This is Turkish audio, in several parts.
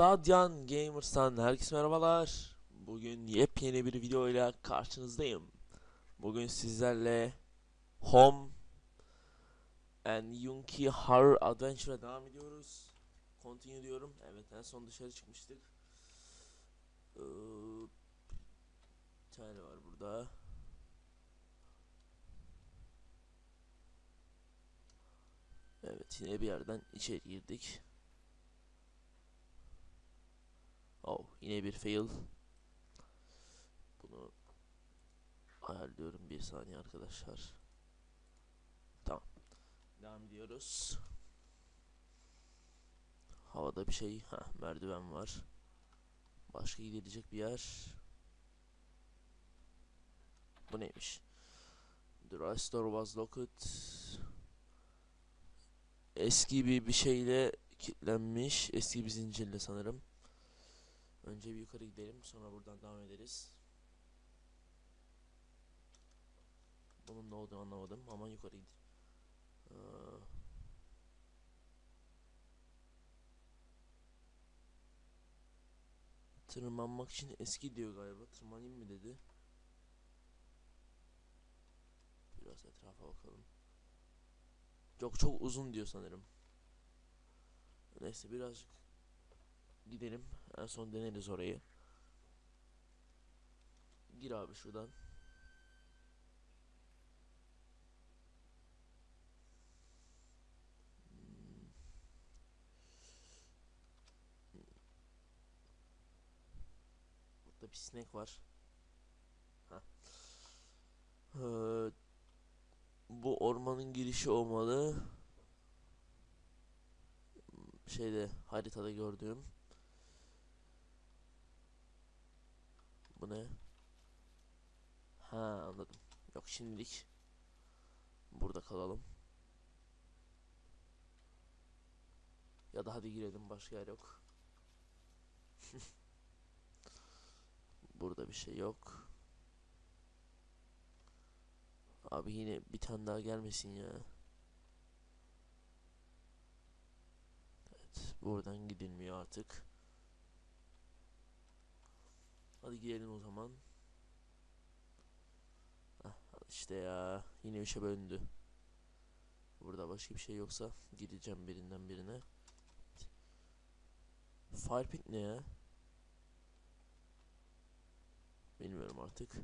Stadyan Gamers'tan herkese merhabalar. Bugün yepyeni bir video ile karşınızdayım. Bugün sizlerle Home and Yunki Horror Adventure'a devam ediyoruz. Continue diyorum. Evet en son dışarı çıkmıştık. Ee, tane var burada. Evet yine bir yerden içeri girdik. Oh yine bir fail. Bunu ayarlıyorum bir saniye arkadaşlar. Tamam. Devam ediyoruz. Havada bir şey. Ha merdiven var. Başka gidilecek bir yer. Bu neymiş? The door was locked. Eski bir bir şeyle kilitlenmiş. Eski bir zincirle sanırım. Önce bir yukarı gidelim sonra buradan devam ederiz. Bunun ne olduğunu anlamadım ama yukarı gid. Ee, tırmanmak için eski diyor galiba. Tırmanayım mı dedi. Biraz etrafa bakalım. Çok çok uzun diyor sanırım. Neyse birazcık gidelim. En son deneriz orayı. Gir abi şuradan. Burada bir sinek var. Ee, bu ormanın girişi olmalı. Şeyde haritada gördüğüm. Bu ne? Ha anladım. Yok şimdilik burada kalalım. Ya da hadi girelim başka yer yok. Burada bir şey yok. Abi yine bir tane daha gelmesin ya. Evet buradan gidilmiyor artık. Hadi gidelim o zaman. Heh, işte ya. Yine üçe bölündü. Burada başka bir şey yoksa gideceğim birinden birine. Firepit ne ya? Bilmiyorum artık.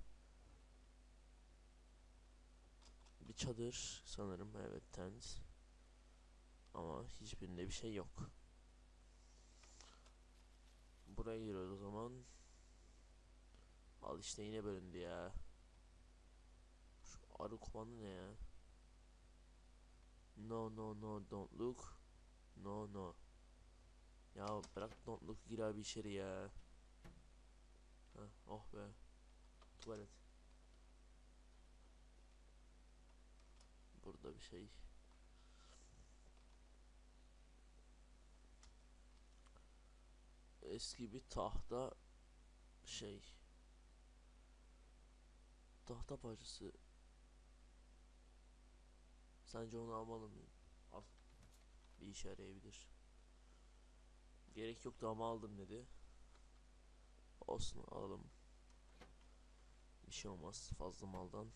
Bir çadır sanırım. Evet tent. Ama hiçbirinde bir şey yok. Buraya giriyoruz o zaman. Al işte yine bölündü ya. Şu arı kovanı ne ya? No no no don't look. No no. Ya bırak don't look gir abi içeri ya. Heh, oh be. Tuvalet. Burada bir şey. Eski bir tahta şey tahta parçası. Sence onu almalı mıyım? Al. Bir işe yarayabilir. Gerek yoktu ama aldım dedi. Olsun alalım. Bir şey olmaz fazla maldan.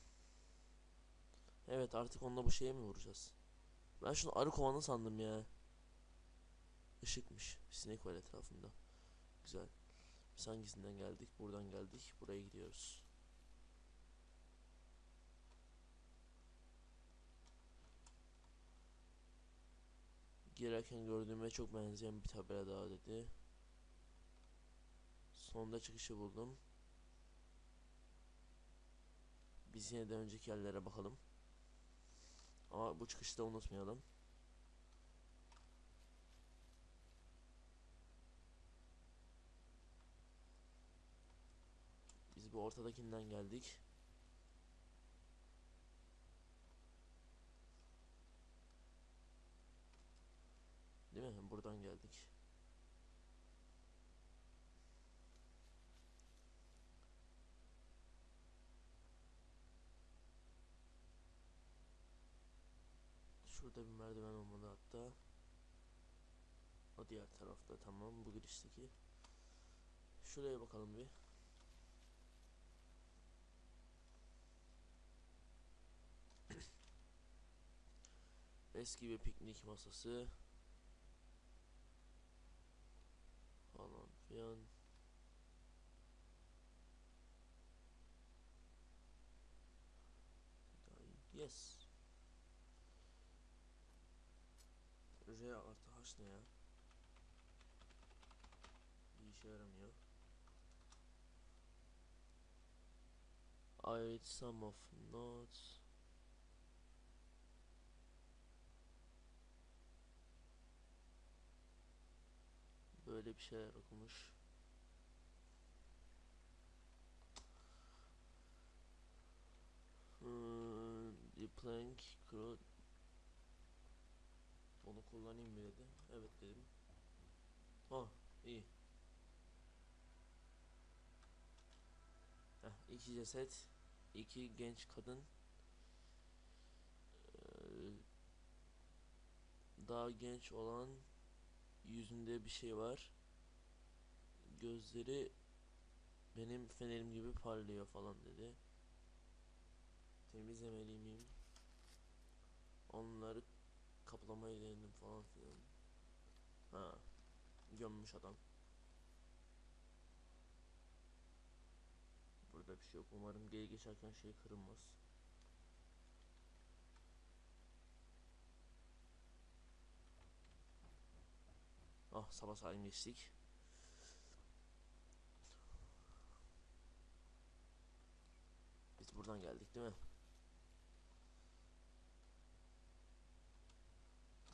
Evet artık onunla bu şeye mi vuracağız? Ben şunu arı kovanı sandım ya. Işıkmış. Sinek var etrafında. Güzel. Biz hangisinden geldik? Buradan geldik. Buraya gidiyoruz. Girerken gördüğüme çok benzeyen bir tabela daha dedi. Sonda çıkışı buldum. Biz yine de önceki yerlere bakalım. Ama bu çıkışı da unutmayalım. Biz bu ortadakinden geldik. Değil mi? Buradan geldik. Şurada bir merdiven olmalı hatta. Hadi diğer tarafta tamam bu girişteki. Şuraya bakalım bir. Eski bir piknik masası. Falan filan. Yes. Artı H ne ya? Bir işe yaramıyor. I read some of notes. Böyle bir şeyler okumuş. Hmm, the plank crew onu kullanayım mı dedi. Evet dedim. Ha iyi. Heh, iki ceset, iki genç kadın. Ee, daha genç olan yüzünde bir şey var. Gözleri benim fenerim gibi parlıyor falan dedi. Temizlemeli miyim? Onları kaplamayı denedim falan filan. Ha. Gömmüş adam. Burada bir şey yok. Umarım geri geçerken şey kırılmaz. Ah sabah salim geçtik. Biz buradan geldik değil mi?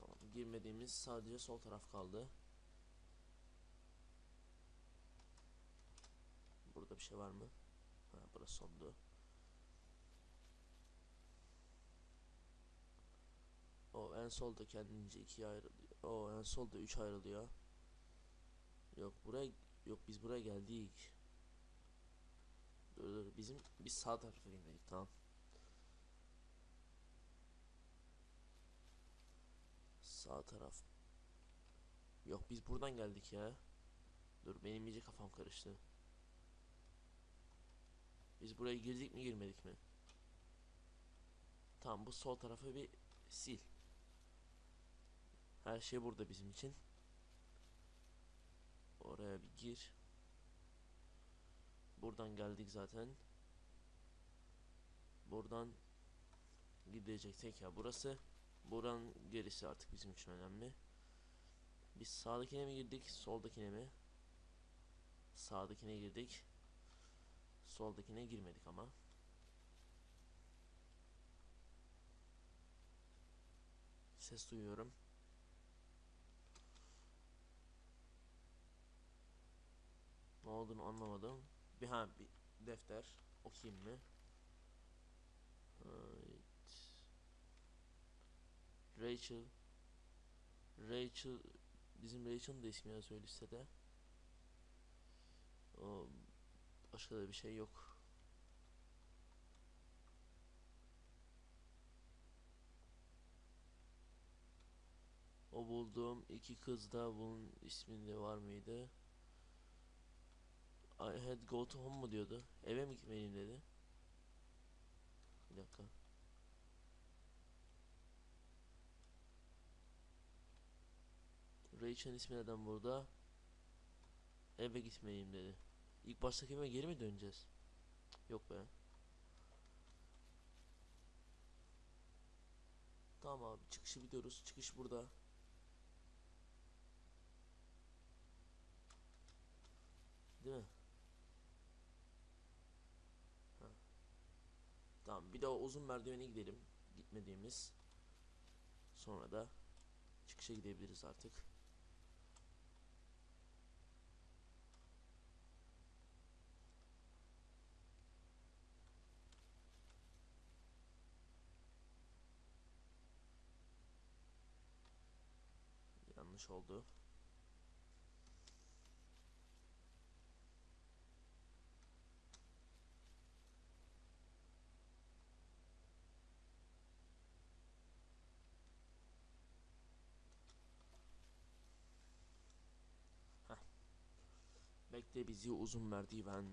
Tamam girmediğimiz sadece sol taraf kaldı. Burada bir şey var mı? Ha burası sondu. O en solda kendince ikiye ayrılıyor. O en solda üç ayrılıyor. Yok buraya yok biz buraya geldik. Dur dur bizim biz sağ tarafa girmedik tamam. Sağ taraf. Yok biz buradan geldik ya. Dur benim iyice kafam karıştı. Biz buraya girdik mi girmedik mi? Tamam bu sol tarafı bir sil. Her şey burada bizim için. Oraya bir gir. Buradan geldik zaten. Buradan gideceksek ya burası. Buranın gerisi artık bizim için önemli. Biz sağdakine mi girdik, soldakine mi? Sağdakine girdik. Soldakine girmedik ama. Ses duyuyorum. Ne olduğunu anlamadım. Bir ha bir defter okuyayım mı? Rachel Rachel bizim Rachel'ın da ismi yazıyor listede. O başka da bir şey yok. O bulduğum iki kız da bunun isminde var mıydı? I had go to home mu diyordu? Eve mi gitmeliyim dedi. Bir dakika. Rachel'in ismi neden burada? Eve gitmeliyim dedi. İlk baştaki eve geri mi döneceğiz? Yok be. Tamam abi çıkışı biliyoruz. Çıkış burada. Değil mi? Ha. Tamam bir o uzun merdivene gidelim. Gitmediğimiz. Sonra da çıkışa gidebiliriz artık. yanlış oldu. Heh. Bekle bizi uzun merdiven.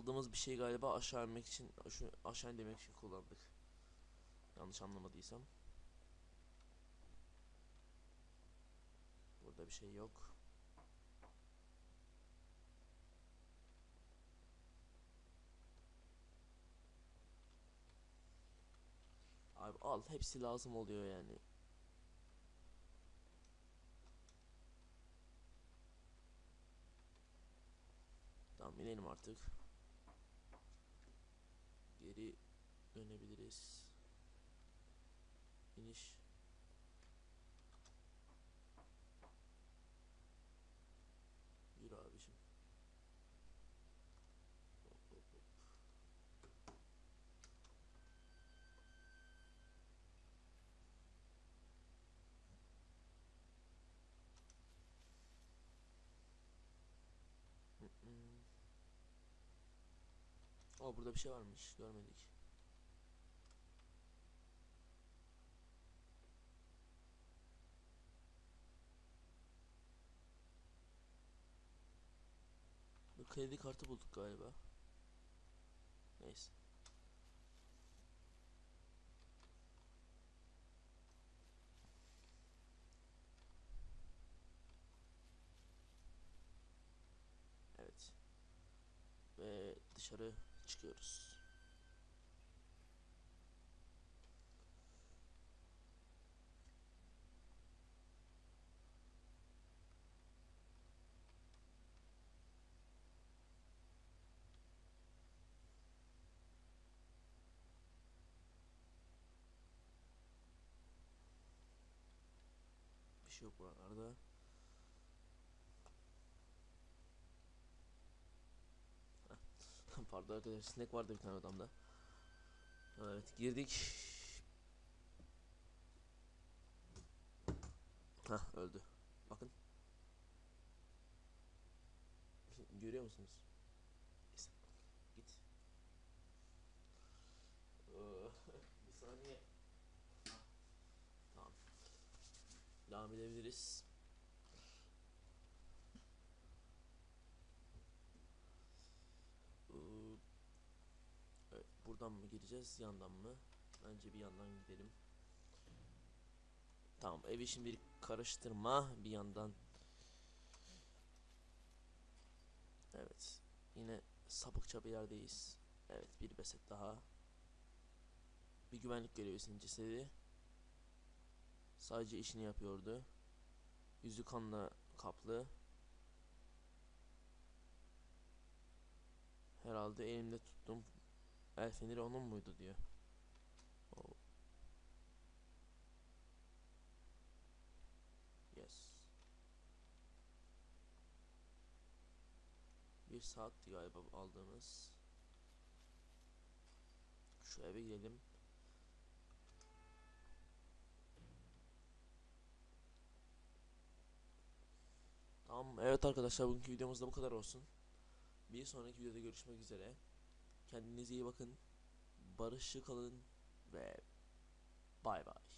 Aldığımız bir şey galiba aşağı inmek için şu aşağı inmek için kullandık. Yanlış anlamadıysam. Burada bir şey yok. Abi al hepsi lazım oluyor yani. Tamam inelim artık. Geri dönebiliriz. İniş. Aa burada bir şey varmış. Görmedik. Bir kredi kartı bulduk galiba. Neyse. Evet. Ve dışarı çıkıyoruz. Bir şey yok buralarda. Pardon arkadaşlar sinek vardı bir tane adamda. Evet girdik. Hah öldü. Bakın. Görüyor musunuz? Git. Ee, bir saniye. Tamam. Devam edebiliriz. Ee, Evet, buradan mı gireceğiz, yandan mı? Bence bir yandan gidelim. Tamam, evi şimdi karıştırma bir yandan. Evet, yine sapıkça bir yerdeyiz. Evet, bir beset daha. Bir güvenlik görevlisinin cesedi. Sadece işini yapıyordu. Yüzü kanla kaplı. Herhalde elimde tuttum. El feneri onun muydu diyor. Oh. Yes. Bir saatti galiba aldığımız. Şu eve gidelim. Tamam evet arkadaşlar bugünkü videomuz da bu kadar olsun. Bir sonraki videoda görüşmek üzere. Kendinize iyi bakın. Barışçı kalın ve bay bay.